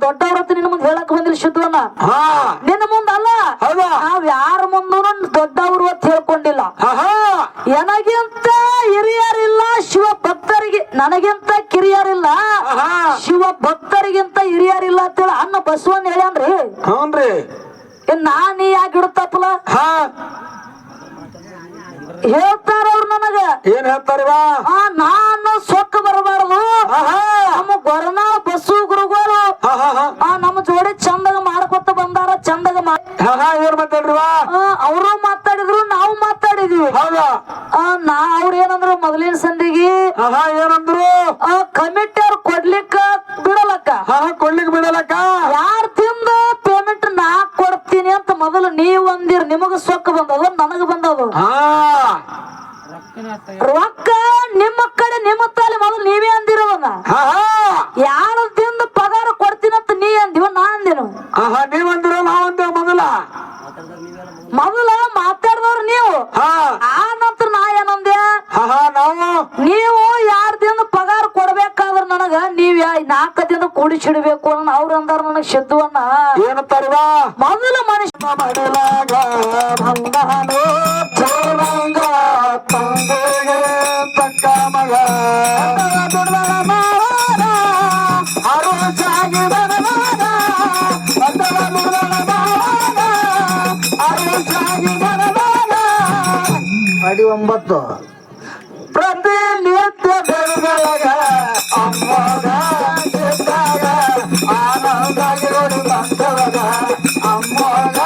ದೊಡ್ಡವ್ರ ನಿನ್ನ ಮುಂದೆ ಹೇಳಕ್ ಬಂದಿಲ್ಲ ಶುದ್ಧವನ್ನ ಹಾ. ನಿನ್ನ ಮುಂದಲ್ಲ ನಾವ್ ಯಾರ ಮುಂದೂ ದೊಡ್ಡವರು ಅಂತ ಹೇಳ್ಕೊಂಡಿಲ್ಲ. ಆಹಾ. ನನಗಿಂತ ಹಿರಿಯರಿಲ್ಲ ಶಿವ ಭಕ್ತರಿಗೆ ನನಗಿಂತ ಕಿರಿಯರಿಲ್ಲ. ಶಿವ ಭಕ್ತರಿಗಿಂತ ಹಿರಿಯರಿಲ್ಲ ಅಂತೇಳಿ ಅನ್ನ ಬಸವನ್ ಹೇಳ್ಯಾನ್ರಿ. ಹ್ಞೂನ್ರಿ ಹೌನ್ರಿ ನಾನ್ ಯಾಕೆ ಇಡುತ್ತಪ್ಪಲ ಹಾ. ಹೇಳ್ತಾರ ಅವ್ರು ನನಗ. ಏನ್ ಹೇಳ್ತಾರ ನಾನು ಸೊಕ್ಕ ಬರಬಾರದು ಚಂದಗ ಮಾ ಹಾ ಹಾ ಏನ್ ಮಾತಾಡ್ರಿವಾ ಅವರು ಮಾತಾಡಿದ್ರು ನಾವು ಮಾತಾಡಿದೀವಿ. ಹೌದಾ? ಆ, ನಾ ಅವ್ರ ಏನಂದ್ರು ಮೊದಲಿನ ಸಂದಿಗೆ ಏನಂದ್ರು? ಆ ಕಮಿಟಿ ಅವ್ರು ಕೊಡ್ಲಿಕ್ಕ ಬಿಡಲಕ್ಕ. ಹಾ ಕೊಡ್ಲಿಕ್ ಬಿಡಲಕ್ಕ? ಯಾರ್ ತಿಂದ ಪೇಮೆಂಟ್ ನಾ ಕೊಡ್ತೀನಿ ಅಂತ ಮೊದಲು ನೀವ್ ಅಂದಿರ್ ನಿಮಗ ಸೊಕ್ಕ ಬಂದದ ನನಗ ಬಂದದು ಹಾ ರೊಕ್ಕ ನಿಮ್ಮ ಕಡೆ ನಿಮ್ಮ ತಾಲಿ ಮೊದಲು ನೀವೇ ಅಂದಿರೋದನ್ನ ಹಾ ಹಾ ಯಾರ ತಿಂದ ಪಗಾರ ಕೊಡ್ತೀನಿ ಅಂತ ನೀ ಅಂದಿವ ನಾ ಅಂದಿನ ಹಾ ಹಾ ನೀವಂದ್ರು ನಾವಂದೇವ್ ಮೊದಲ ಮೊದಲ ಮಾತಾಡ್ದವ್ರ ನೀವು. ಆ ನಂತರ ನಾ ಏನಂದೆ? ನಾವು. ನೀವು ಯಾರ ದಿನ ಪಗಾರ ಕೊಡ್ಬೇಕಾದ್ರ ನನಗ ನೀವ್ ಯಾ- ನಾಲ್ಕ ದಿನ ಕೂಡಿಸಿಡ್ಬೇಕು ಅನ್ನ ಅವ್ರ ಅಂದಾರ ನನಗ್ ಸಿದ್ಧವನ್ನ ಏನಂತಾರಿವಾ ಮೊದಲ ಮನುಷ್ಯ ಮಡಿಲಾಗ ಬಂದಾನು ಚೌರಂಗ ತಂದೆಗೆ. ಒಂಬತ್ತು ಪ್ರತಿನಿತ್ಯ ಬೆಳಗ ಅಮ್ಮಗ ಸಿದ್ದಾಗ ಆನಂದಾಗಿ ನೋಡಿ ಬಂದವಾಗ ಅಮ್ಮಗ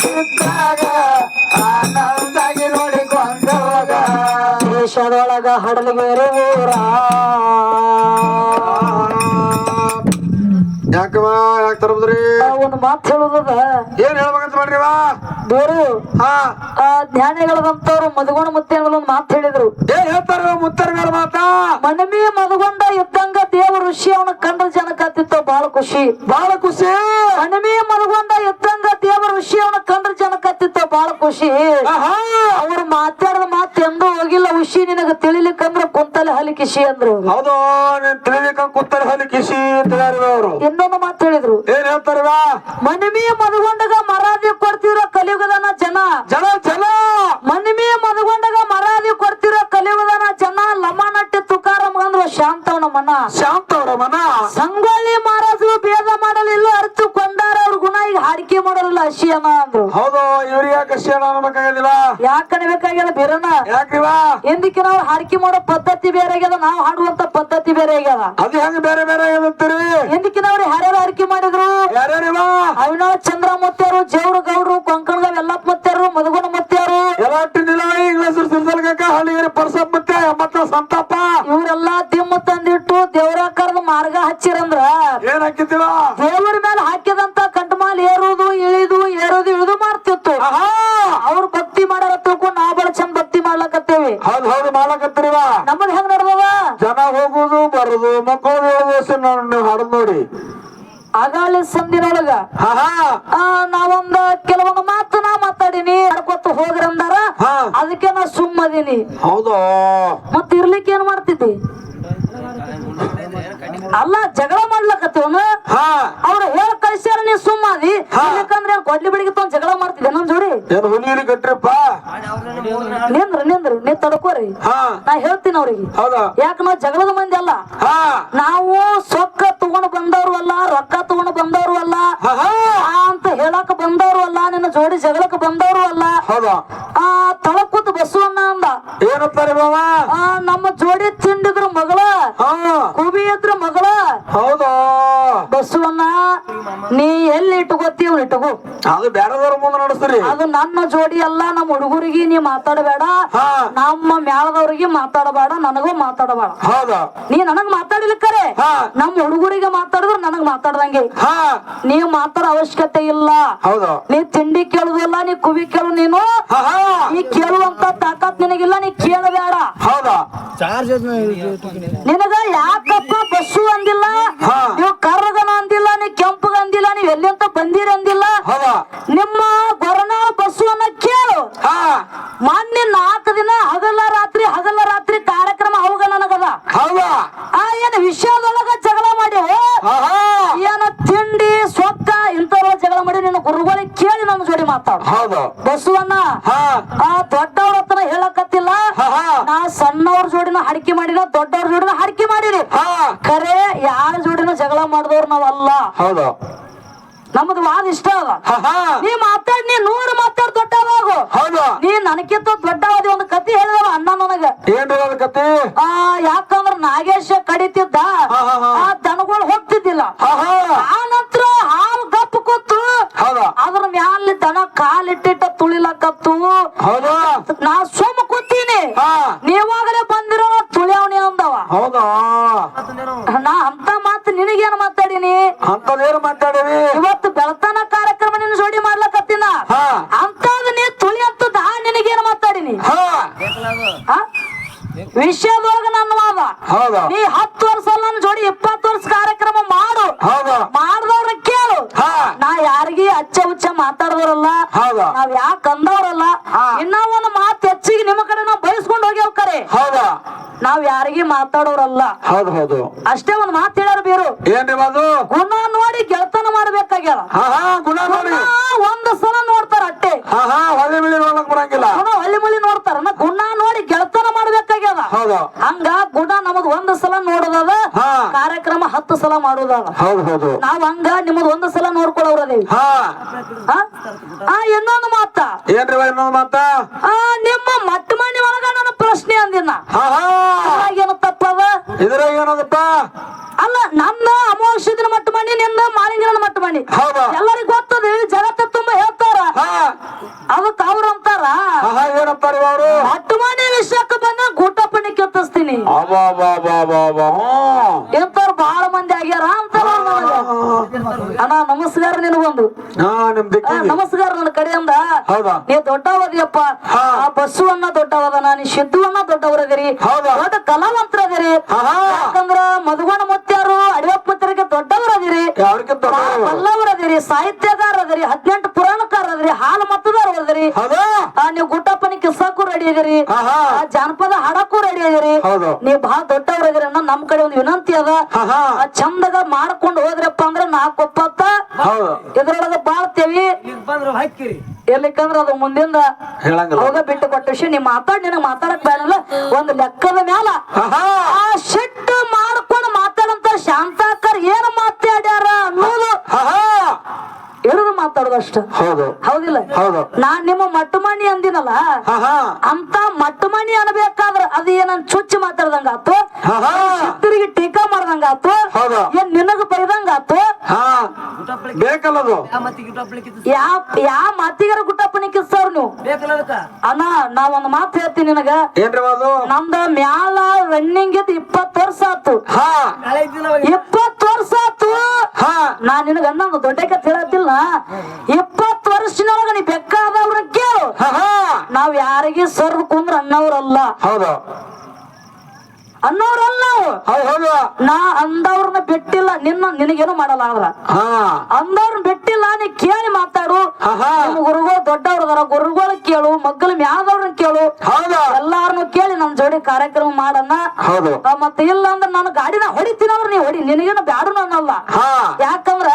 ಸಿದ್ದಾಗ ಆನಂದಾಗಿ ನೋಡಿ ಬಂದವಾಗ. ದೇಶದೊಳಗ ಹಡಲಗೆರೆ ಊರ ಯಾಕವ ಯಾಕೆ ತರಬದ್ರಿ? ಒಂದು ಮಾತು ಹೇಳುದದ. ಏನ್ ಹೇಳ್ಬೇಕಂತ ಮಾಡ್ರಿವ ಬೇರು ಹಾ ಆ ಜ್ಞಾನಿಗಳದಂತವ್ರು ಮದಗೊಂಡ ಮುತ್ತೆ ಅನ್ನೋದು ಒಂದು ಮಾತು ಹೇಳಿದ್ರು. ಏನ್ ಹೇಳ್ತಾರ ಮುತ್ತರ ಮೇಲೆ ಮಾತಾ? ಮನಮಿ ಮದಗೊಂಡ ಇದ್ದಂಗ ದೇವ ಋಷಿ ಅವನ ಕಂಡ ಜನಕತ್ತಿತ್ತು ಬಹಳ ಖುಷಿ. ಬಹಳ ಖುಷಿ? ಮನಮಿ ಮದಗೊಂಡ ಇದ್ದಂಗ ದೇವ ಋಷಿ ಅವನ ಕಂಡ ಜನಕತ್ತಿತ್ತು ಬಹಳ ಖುಷಿ. ಆಹಾ! ಅವ್ರು ಮಾತಾಡದ ಮಾತು ಎಂದೂ ಹೋಗಿಲ್ಲ ಉಷಿ ನಿನಗ ತಿಳಿಲಿಕ್ಕಂದ್ರ ಕುಂತಲೆ ಹಲಿಕಿಸಿ ಅಂದ್ರು. ಕುಂತಲೆ ಹೌದು ನೀನ್ ತಿಳಿಲಿಕ್ಕ ಕೂತಾರೆ ಹಲಿ ಕಿಸಿ ಅಂತ ಅವರು ಇನ್ನೊಂದು ಮಾತು ಹೇಳಿದ್ರು. ಏನ್ ಹೇಳ್ತಾರ ಮನಮಿ ಮದಗೊಂಡಗ ಮರಾದಿ ಕೊಡ್ತಿರೋ ಕಲಿಯುಗದನ ಜನ. ಜನ ಜನ. ಮನಮಿ ಮನಗೊಂಡಾಗ ಮರಾದಿ ಕೊಡ್ತಿರೋ ಕಲಿಯುಗದನ ಜನ ಲಮಾನಟ್ಟಿ ತುಕಾರಂ ಅಂದ್ರು ಶಾಂತವನ ಮನ. ಶಾಂತವರ ಮನ. ಸಂಗೊಳ್ಳಿ ಮಹಾರಾಜರು ಭೇದ ಮಾಡಲಿಲ್ಲ ಅರ್ಥ ಕೊಂಡಾರ ಅವ್ರ ಗುಣ ಈಗ ಹಾಡಿಕೆ ಮಾಡಲಿಲ್ಲ ಅಶಿಯನ ಅಂದ್ರು. ಹೌದು ಹಿಂದಕ್ಕೆ ನಾವು ಹಾಡಿಕೆ ಮಾಡೋ ಪದ್ಧತಿ ಬೇರೆ ಆಗ್ಯದ ನಾವು ಹಾಡುವಂತ ಪದ್ಧತಿ ಬೇರೆ ಆಗ್ಯದ? ಅದು ಹೆಂಗ್ ಬೇರೆ ಬೇರೆ ಏನಂತೀರಿ ನಾವ್ರಿ ಯಾರ್ಯಾರು ಹಾಡಿಕೆ ಮಾಡಿದ್ರು? ಅವಿನಾಳ್ ಚಂದ್ರ ಮುತ್ಯಾರು ಜೇವ್ರ ಗೌಡ್ರು ಕೊಂಕಣದ ಎಲ್ಲಪ್ಪ ಮತ್ತಾರು ಮದಗುಣ ಮತ್ತಾರು ಸಿರ್ಸಲ್ಗಕ್ಕ ಸಂತಪ್ಪ ಪರ್ಸಪ್ ಮತ್ತೆ ಮತ್ತ ಸಂತಾಪ ಇವ್ರೆಲ್ಲಾ ದಿಮ್ಮ ತಂದಿಟ್ಟು ದೇವ್ರ ಕರೆದು ಮಾರ್ಗ ಹಚ್ಚಿರಂದ್ರ ಏನ್ ಮಾಡಕತ್ತೀರಿವ ನಮ್ಮದ್ ಹೆಂಗ್ ನಡ್ದವ ಜನ ಹೋಗುದು ಬರುದು ಮಕ್ಕಳು ಹೇಳುದು ಹಾಡದ್ ನೋಡಿ. ಅಗಾಳಿ ಸಂದಿನೊಳಗ. ನಾವೊಂದ ಕೆಲವೊಂದು ಮಾತು ನಾ ಮಾತಾಡಿನಿ ಮಾಡ್ಕೊತ ಹೋಗ್ರಂದಾರ ಹಾ. ಅದಕ್ಕೆ ನಾ ಸುಮ್ಮದೀನಿ. ಹೌದು? ಮತ್ತ ಇರ್ಲಿಕ್ಕೆ ಏನ್ ಮಾಡ್ತಿದ್ದಿ? ಅಲ್ಲ ಜಗಳ ಮಾಡ್ಲಕತ್ತವನು? ಹಾ. ಅವ್ರು ಹೇಳ ಕಳಿಸ್ಯಾರ ನೀ ಸುಮ್ಮಾದಿ. ಕೊಡ್ಲಿ ಬೆಳಿಗ್ಗೆ ತಂದು ಜಗಳ ಮಾಡ್ತಿದ್ದೆ ನಮ್ ಜೋಡಿ. ಏನ್ ಹುಲಿಲಿ ಕಟ್ರಿಪ್ಪ ನಿಂದ್ರ ನಿಂದ್ರು ನೀ ತಡ್ಕೋರಿ. ನಾ ಹೇಳ್ತೀನಿ ಅವ್ರಿಗೆ. ಹೌದಾ? ಯಾಕ ನಾವ್ ಜಗಳದ ಮಂದಿ ಅಲ್ಲ? ಹಾ. ನಾವು ಸೊಕ್ಕ ತಗೊಂಡ್ ಬಂದವ್ರು ಅಲ್ಲ ರೊಕ್ಕ ತಗೊಂಡ್ ಬಂದವ್ರು ಅಲ್ಲ. ಅಂತ ಹೇಳಕ್ ಬಂದವ್ರು ಅಲ್ಲ ನಿನ್ನ ಜೋಡಿ ಜಗಳಕ್ ಬಂದವ್ರು ಅಲ್ಲ. ಹೌದಾ? ಆ ತಳಕೂತ್ ಬಸವಣ್ಣ ಅಂದ ಏನಂತಾರೆ ನಮ್ಮ ಜೋಡಿ ತಿಂಡಿದ್ರ ಮಗಳ. ಹಾ. ಕುಬಿ ಇದ್ರ ಮಗಳ. ಹೌದಾ? ಬಸವಣ್ಣ ನೀ ಎಲ್ಲಿ ಇಟ್ಕೋತಿ ಅವ್ನ ಇಟ್ಕೋ. ಅದು ಬೇಡದವ್ರ ಮುಂದೆ ನಡೆಸ್ರಿ ಅದು ನನ್ನ ಜೋಡಿ ಅಲ್ಲ ನಮ್ಮ ಹುಡುಗರಿಗೆ ನೀ ಮಾತಾಡಬೇಡ. ನಮ್ಮ ಮ್ಯಾಳದವ್ರಿಗೆ ಮಾತಾಡಬೇಡ ನನಗೂ ಮಾತಾಡಬೇಡ. ಹೌದಾ? ನೀ ನನಗ್ ಮಾತಾಡಿಲಿಕ್ಕರೆ ನಮ್ಮ ಹುಡುಗರಿಗೆ ಮಾತಾಡಿದ್ರೆ ನನಗ್ ಮಾತಾಡ್ದಂಗೆ. ಹಾ. ನೀವ್ ಮಾತಾಡೋ ಅವಶ್ಯಕತೆ ಇಲ್ಲ. ಹೌದಾ? ನೀ ತಿಂಡಿ ಕೇಳುದಿಲ್ಲ ನೀ ಕುಬಿ ಕೇಳು ನೀನು. ನೀ ಕೇಳುವಂತ ತಾಕತ್ ನಿನಗಿಲ್ಲ? ನೀ ಕೇಳಬೇಡ ಹೌದಾ? ನಿನಗ ಯಾಕಪ್ಪ ಬಸ್ಸು ಅಂದಿಲ್ಲ? ಹಾ. ನೀವು ಕರ್ರಗನ ಅಂದಿಲ್ಲ ನೀ ಕೆಂಪಗ ಅಂದಿಲ್ಲ ನೀವ್ ಎಲ್ಲಿಂತ ಬಂದಿರ ಅಂದಿಲ್ಲ? ಹೌದಾ? ನಿಮ್ಮ ಗೊರನ ಬಸ್ಸುವನ್ನ ಕೇಳು. ಹಾ. ಮೊನ್ನೆ ನಾಲ್ಕು ದಿನ ಹಗಲ ರಾತ್ರಿ ಹಗಲ ರಾತ್ರಿ ಕಾರ್ಯಕ್ರಮ ಅವಾಗ ನನಗದ. ಹೌದಾ? ಆ ಏನ್ ವಿಷಯದೊಳಗ ಜಗಳ ಮಾಡ್ಯಾವ ಇಂಥವ್ರ ಜಗಳ ಏನ ನಿನ್ನ ಗುರುಗಳಿಗೆ ಕೇಳಿ ನನ್ನ ಜೋಡಿ ಮಾತಾಡು. ಹೌದು. ದೊಡ್ಡವರ ಮಾಡಿನ ದೊಡ್ಡವ್ರ ಜೋಡಿನ ಹರಕೆ ಮಾಡಿರಿ. ಹಾ. ಖರೆ ಯಾರ ಜೋಡಿನ ಜಗಳ ಮಾಡಿದವ್ರು ನಾವಲ್ಲ. ಹೌದು. ನಮ್ದು ವಾದ ಇಷ್ಟ ಅದ. ನೀ ಮಾತಾಡ್ ನೀ ನೂರು ಮಾತಾಡ್ ದೊಡ್ಡವಾಗು. ಹೌದು. ನೀ ನನಕಿಂತ ದೊಡ್ಡವಾದಿ ಒಂದು ಕತಿ ಹೇಳಿದವ ಅಣ್ಣ ನನಗ. ಏನ್ ಕತಿ? ಆ ಯಾಕಂದ್ರ ನಾಗೇಶ ಕಡಿತಿದ್ದ. ಆ ದನಗಳು ಹೋಗ್ತಿದ್ದಿಲ್ಲ ಹಾ ಹಾ. ಆ ನಂತರ ಹಾಲು ಗಪ್ ಕೂತು ಹೌದು. ಅದ್ರ ಮ್ಯಾಲ ದನ ಕಾಲಿಟ್ಟಿಟ್ಟ ತುಳಿಲಕತ್ತು. ಹೌದು. ನಾ ಸುಮ್ಮ ಕೂತೀನಿ ಹಾ ನೀವಾಗಲೇ ಬಂದಿರೋ ತುಳಿಯವನಿ ಅಂದವ ಹೌದಾ ನಾ ಅಂತ ಮಾತು ನಿನಗೇನು ಮಾತಾಡೀನಿ ಮಾತಾಡಿವಿ ಇವತ್ತು ಬೆಳತನ ಕಾರ್ಯಕ್ರಮ ನಿನ್ನ ಜೋಡಿ ಮಾಡ್ಲಕತ್ತಿನ? ಅಂತದ್ ನೀ ತುಳಿ ಅಂತದ ನಿನಗೇನು ಮಾತಾಡಿನಿ? ವಿಷಯದೊಳಗ ನನ್ನ ವಾದ. ನೀ ಹತ್ತು ವರ್ಷ ನನ್ನ ಜೋಡಿ ಇಪ್ಪತ್ತು ವರ್ಷ ಕಾರ್ಯಕ್ರಮ ಮಾಡು. ಹೌದು. ಮಾಡ್ದವ್ರ ಕೇಳು. ಹಾ. ನಾ ಯಾರಿಗೆ ಅಚ್ಚ ಉಚ್ಚ ಮಾತಾಡ್ದವ್ರಲ್ಲ ಹೌದು. ನಾವ್ ಯಾಕೆ ಅಂದವ್ರಲ್ಲ. ಇನ್ನ ಒಂದು ಮಾತು ಹೆಚ್ಚಿಗೆ ನಿಮ್ಮ ಕಡೆ ನಾವು ಬಯಸ್ಕೊಂಡು ಹೋಗ್ಯಾವ ಕರೆ ಹೌದು ನಾವ್ ಯಾರಿಗೆ ಮಾತಾಡೋರಲ್ಲ. ಹೌದು ಹೌದು. ಅಷ್ಟೇ ಒಂದ್ ಮಾತು ಹೇಳ್ಯಾರ ಬೇರು. ಏನ್ರಿ ಅದು ಗುಣ ನೋಡಿ ಗೆಳತನ ಮಾಡ್ಬೇಕಾಗ್ಯಾರ ಹಾ ಹಾ ಗುಣ ನೋಡಿ. ಒಂದ್ ಸಲ ನೋಡ್ತಾರ ಅಟ್ಟೆ. ಹಾ ಹಾ ಹೊಳೆ ಬಿಳಿ ನೋಡಕ್ ಬರಂಗಿಲ್ಲ. ಮಳ್ಳಿ ನೋಡ್ತಾರ. ಗುಣ ನೋಡಿ ಗೆಳತನ ಮಾಡ್ಬೇಕಾಗ್ಯದ. ಹೌದು. ಹಂಗ ಗುಣ ನಮಗ್ ಒಂದ್ ಸಲ ನೋಡೋದದ ಹಾ. ಕಾರ್ಯಕ್ರಮ ಹತ್ತು ಸಲ ಮಾಡೋದದ. ಹೌದು ಹೌದು. ನಾವ್ ಹಂಗ ನಿಮಗ್ ಒಂದ್ ಸಲ ನೋಡ್ಕೊಳ್ಳೋರದೇವಿ ಹಾ. ಇನ್ನೊಂದು ಮಾತಾ. ಇನ್ನೊಂದು ಮಾತ? ನಿಮ್ಮ ಮಟ್ಟ ಮನೆ ಒಳಗ ನನ್ನ ಪ್ರಶ್ನೆ ಅಂದಿನ ಏನು ತಪ್ಪದ ಇದ್ರಾಗ ಏನದಪ್ಪ? ಅಲ್ಲ ನನ್ನ ಅಮಾವಾಸ್ಯದಿನ ಮಟ್ಟ ಮಾಡಿ ನಿನ್ನ ಮಾಲಿಂಗನ ಮಟ್ಟ ಹೌದು. ಎಲ್ಲರಿಗೂ ಗೊತ್ತದ ಜಗತ್ತ ತುಂಬಾ ಹೇಳ್ತಾರ. ಹಾ. ಅದಕ್ಕೆ ಅವ್ರ ಅಂತಾರ. ಏನಂತಾರ ಅವರು? ಮಟ್ಟ ಮಾಡಿ ವಿಷಯಕ್ಕೆ ಬಂದ ಗೂಟಪ್ಪಣಿ ಕೆತ್ತಿಸ್ತೀನಿ. ಹ್ಮ್ ಬಹಳ ಮಂದಿ ಆಗ್ಯಾರ ಅಂತಾರ ಅಣ್ಣ ನಮಸ್ಕಾರ ನಿನಗೊಂದು. ನಮಸ್ಕಾರ ನನ್ನ ಕಡೆಯಿಂದ. ಹೌದಾ? ನೀ ದೊಡ್ಡವದಿಯಪ್ಪ. ಬಸ್ಸುವನ್ನ ದೊಡ್ಡವದನ ನೀ ಸಿದ್ಧುವನ್ನ ದೊಡ್ಡವರದಿರಿ. ಹೌದಾ? ಕಲಾವಂತರದಿರಿ. ಯಾಕಂದ್ರ ಮಧುಗಣ ಮುತ್ಯಾರು ಅಡಿಯಪ್ಪ ದೊಡ್ಡವರದಿರಿ. ಪಲ್ಲವರದಿರಿ ಬಲ್ಲವರದಿರಿ ಸಾಹಿತ್ಯಗಾರರದಿರಿ ಹದಿನೆಂಟು ಪುರಾಣಕಾರರದಿರಿ ಹಾಲು ಆ ನೀವು ಗುಡ್ಡಪ್ಪನಿ ಕಿಸ್ಸಾಕು ರೆಡಿ ಇದೀರಿ ಜಾನಪದ ಹಾಡಕ್ಕೂ ರೆಡಿ ಇದೀರಿ ಹೌದು. ನೀವ್ ಬಹಳ ದೊಡ್ಡವರದಿರಿ ಅನ್ನೋ ನಮ್ ಕಡೆ ಒಂದು ವಿನಂತಿ ಅದ. ಚಂದಗ ಮಾಡ್ಕೊಂಡು ಹೋದ್ರಪ್ಪ ಅಂದ್ರೆ ಹೌದು. ಇದ್ರೊಳಗ ಹಾಕಿರಿ ಎಲ್ಲಿಕಂದ್ರ ಅದು ಮುಂದಿಂದ ಹೇಳಂಗಿಲ್ಲ. ಅವಾಗ ಬಿಟ್ಟು ಕೊಟ್ಟ ವಿಷಯ ನೀ ಮಾತಾಡ್ ನಿನಗ್ ಮಾತಾಡಕ್ ಬೇಡಲ್ಲ ಒಂದು ಲೆಕ್ಕದ ಮ್ಯಾಲ ಆ ಸಿಟ್ಟು ಮಾಡ್ಕೊಂಡು ಮಾತಾಡಂತ ಶಾಂತಾಕರ್ ಏನ್ ಮಾತಾಡ್ಯಾರ ಅನ್ನೋದು ಹಾ ಹಾ ಇಳಿದು ಮಾತಾಡೋದು ಅಷ್ಟ. ಹೌದು. ಹೌದಿಲ್ಲ? ಹೌದು. ನಾನ್ ನಿಮ್ಮ ಮಟ್ಟಮಣಿ ಅಂದಿನಲ್ಲ? ಅಂತ ಮಟ್ಟಮಣಿ ಅನ್ಬೇಕಾದ್ರ ಅದು ಏನನ್ ಚುಚ್ಚಿ ಮಾತಾಡ್ದಂಗ ಆತು ಹಾ. ಹಾ ತಿರುಗಿ ಟೀಕಾ ಮಾಡ್ದಂಗ ಆತು ಹೌದು. ಏನ್ ನಿನಗ ಬರೆದಂಗ ಆತು ಹಾ. ಬೇಕಲ್ಲದು? ಮತ್ತೆ ಗಿಟ್ಟಪ್ಲಿಕ್ಕೆ ಯಾ ಯಾ ಮಾತಿಗಾರ ಗುಟ್ಟಪ್ಪನಿ ಕಿಸ್ತಾವ್ರ ನೀವು? ಅಣ್ಣ ನಾ ಒಂದ್ ಮಾತು ಹೇಳ್ತೀನಿ ನಿನಗ. ನಮ್ದ ಮ್ಯಾಲ ರನ್ನಿಂಗ್ ಇದ್ ಇಪ್ಪತ್ತು ವರ್ಷ ಆತು. ಹಾ. ನಾಳೆ ದಿನ ಇಪ್ಪತ್ ವರ್ಷ ಆತು. ಹಾ. ನಾ ನಿನಗ ಅನ್ನೊಂದು ದೊಡ್ಡ ಕಥೆ ಹೇಳತ್ತಿಲ್ಲ. ಇಪ್ಪತ್ ವರ್ಷನೊಳಗ ನೀ ಬೆಕ್ಕಾದವ್ರ ಕೇಳು. ನಾವ್ ಯಾರಿಗೆ ಸರ್ ಕುಂದ್ರ ಅನ್ನವ್ರಲ್ಲ. ಹೌದು. ಅನ್ನವ್ರಲ್ಲ ನಾವು ಹೌದು ನಾ ಅಂದವ್ರನ್ನ ಬಿಟ್ಟಿಲ್ಲ ನಿನ್ನ ನಿನಗೇನು ಮಾಡಲ್ಲ ಅಂದ್ರ ಹಾ. ಅಂದವ್ರನ್ನ ಬಿಟ್ಟಿಲ್ಲ ನೀ ಕೇಳಿ ಮಾತಾಡು. ಗುರುಗಳು ದೊಡ್ಡವ್ರದಾರ ಗುರುಗಳ ಕೇಳು ಮಗ್ಗಲ ಮ್ಯಾದವ್ರನ್ನ ಕೇಳು. ಹೌದಾ. ಎಲ್ಲಾರನು ಕೇಳಿ ನಮ್ಮ ಜೋಡಿ ಕಾರ್ಯಕ್ರಮ ಮಾಡಣ್ಣ ಹೌದು. ಮತ್ತೆ ಇಲ್ಲ ಅಂದ್ರೆ ನಾನು ಗಾಡಿನ ಹೊಡಿತೀನಿ ಅಂದ್ರೆ ನೀ ಹೊಡಿ ನಿನಗೇನು ಬ್ಯಾಡು ಅನ್ನಲ್ಲ ಹಾ. ಯಾಕಂದ್ರ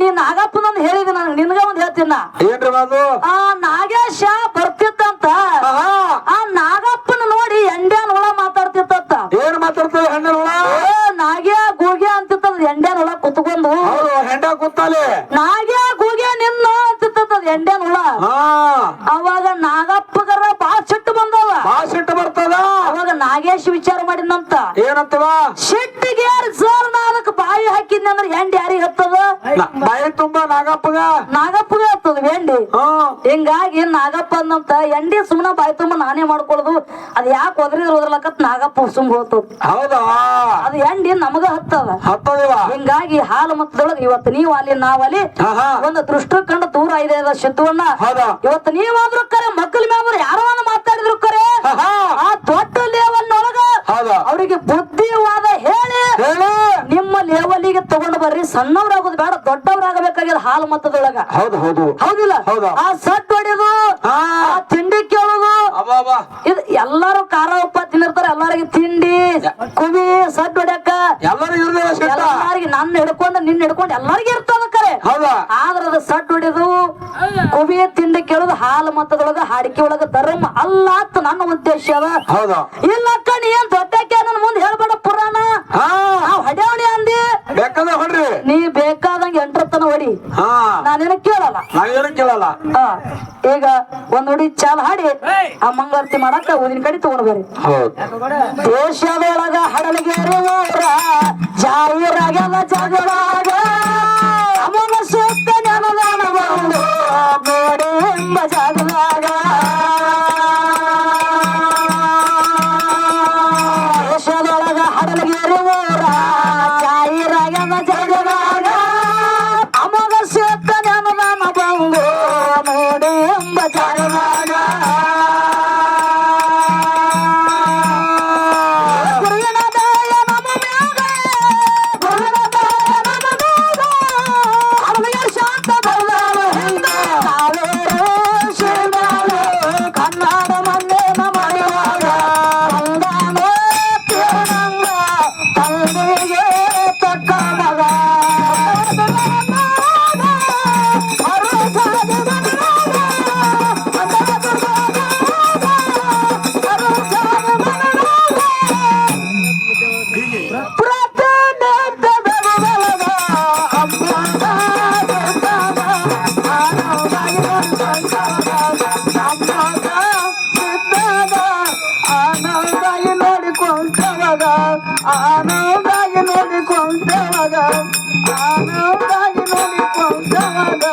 ನೀ ನಾಗಪ್ಪನೊಂದು ಹೇಳಿದ ನಾನು ನಿನಗ ಒಂದ್ ಹೇಳ್ತೀನ. ಆ ನಾಗೇಶ ಹಾ ಆ ನಾಗಪ್ಪನ ನೋಡಿ ಎಂಡ್ಯಾನ್ ಹುಳ ಮಾತಾಡ್ತಿತ್ತ ಹೆಂಡ ಕೂತಾಲೆ. ನಾಗ್ಯ ಗೂಗ್ಯ ನಿನ್ನ ಅಂತಿತ್ತದ ಎಂಡ್ಯಾನ್ ಹುಳ ಅವಾಗ ನಾಗಪ್ಪಗರ ಬಾಳ ಸಿಟ್ಟು ಬಂದವ. ಬಾಳ ಸಿಟ್ಟು ಬರ್ತದ. ಅವಾಗ ನಾಗೇಶ್ ವಿಚಾರ ಮಾಡಿದಂತ ಏನಂತವ? ಸಿಟ್ಟಿಗೆ ಸರ್ ನಾ ಬಾಯಿ ಹಾಕಿದ್ನಂದ್ರ ಎಂಡ್ ಯಾರಿಗ್ ಹತ್ತದ? ಬಾಯಿ ತುಂಬಾ ನಾಗಪ್ಪಗ. ನಾಗಪ್ಪಗೆ ಹ್ಮ್ ಹಿಂಗಾಗಿ ನಾಗಪ್ಪ ಅಂದಂತ ಎಂಡಿ ಸುಮ್ಮನೆ ಬಾಯ್ ತುಂಬ ನಾನೇ ಮಾಡ್ಕೊಳ್ಳೋದು. ಅದ್ ಯಾಕೆ ಒದ್ರಿದ್ರ ಒದ್ರಲಕತ್ ನಾಗಪ್ಪ ಸುಮ್ ಹೋಗ್ತದ. ಹೌದಾ? ಅದು ಎಂಡಿ ನಮಗ ಹತ್ತದ ಹತ್ತದಿವ? ಹಿಂಗಾಗಿ ಹಾಲು ಮತ್ತದೊಳಗ ಇವತ್ ನೀವ್ ಅಲ್ಲಿ ನಾವಲ್ಲಿ ಹಾ ಹಾ ಒಂದು ದೃಷ್ಟ ಕಂಡು ದೂರ ಇದೆ ಅದ ಸಿದ್ಧವನ್ನ ಹೌದಾ? ಇವತ್ತು ನೀವಾದ್ರೂ ಕರೆ ಮಕ್ಕಳ ಮ್ಯಾದ್ರು ಯಾರೋ ಮಾತಾಡಿದ್ರು ಕರೆ? ಹಾ ಹಾ ಆ ದೊಡ್ಡ ಲೇವಲ್ ಅವರಿಗೆ ಬುದ್ಧಿವಾದ ಹೇಳಿ. ಹೇಳಿ. ನಿಮ್ಮ ಲೇವಲಿಗೆ ತಗೊಂಡು ಬರ್ರಿ. ಸಣ್ಣವ್ರಾಗೋದು ಬೇಡ ದೊಡ್ಡವ್ರಾಗಬೇಕಾಗಿಲ್ಲ ಹಾಲು ಮತದೊಳಗ. ಹೌದು ಹೌದು. ಹೌದಿಲ್ಲ? ಆ ಸಟ್ ಆ ತಿಂಡಿ ಕೇಳೋದು. ಇದು ಎಲ್ಲಾರು ಖಾರ ಉಪ್ಪ ತಿನ್ನಿರ್ತಾರೆ. ಎಲ್ಲಾರಿಗೆ ತಿಂಡಿ ಕುವಿ ಸಟ್ ಹೊಡ್ಯಾಕ. ಎಲ್ಲರಿಗೆ ನನ್ನ ಹಿಡ್ಕೊಂಡು ನಿನ್ನ ಹಿಡ್ಕೊಂಡು ಎಲ್ಲರಿಗೆ ಇರ್ತದ ಕರೆ. ಆದ್ರ ಅದು ಸಟ್ ಹೊಡೆದು ಕುವಿ ತಿಂಡಿ ಕೇಳೋದು ಹಾಲು ಮತದೊಳಗ ಹಾಡಿಕೆ ಒಳಗ ಧರ್ಮ ಅಲ್ಲ ಅಂತ ನನ್ನ ಉದ್ದೇಶ ಅದ. ಇಲ್ಲ ನಾನೇನು ಕೇಳಲ್ಲ. ನಾವೇನು ಕೇಳಲ್ಲ. ಹಾ. ಈಗ ಒಂದ್ ಹುಡಿ ಚಾಲ್ ಹಾಡಿ ಆ ಮಂಗಳಾರತಿ ಮಾಡಕ್ಕ ಊದಿನ ಕಡೆ ತಗೊಂಡ್ ಬರ್ರಿ ದೇಶದೊಳಗ ಹಡಲಿಗೆ ಜಾಹೀರಾಗಲ್ಲ ಜಗಳಾಗ ಆನಂದಾಗಿ ನೋಡಿಕೊಂಡಾಗ ಆನಂದಾಗಿ ನೋಡಿಕೊಂಡಾಗ.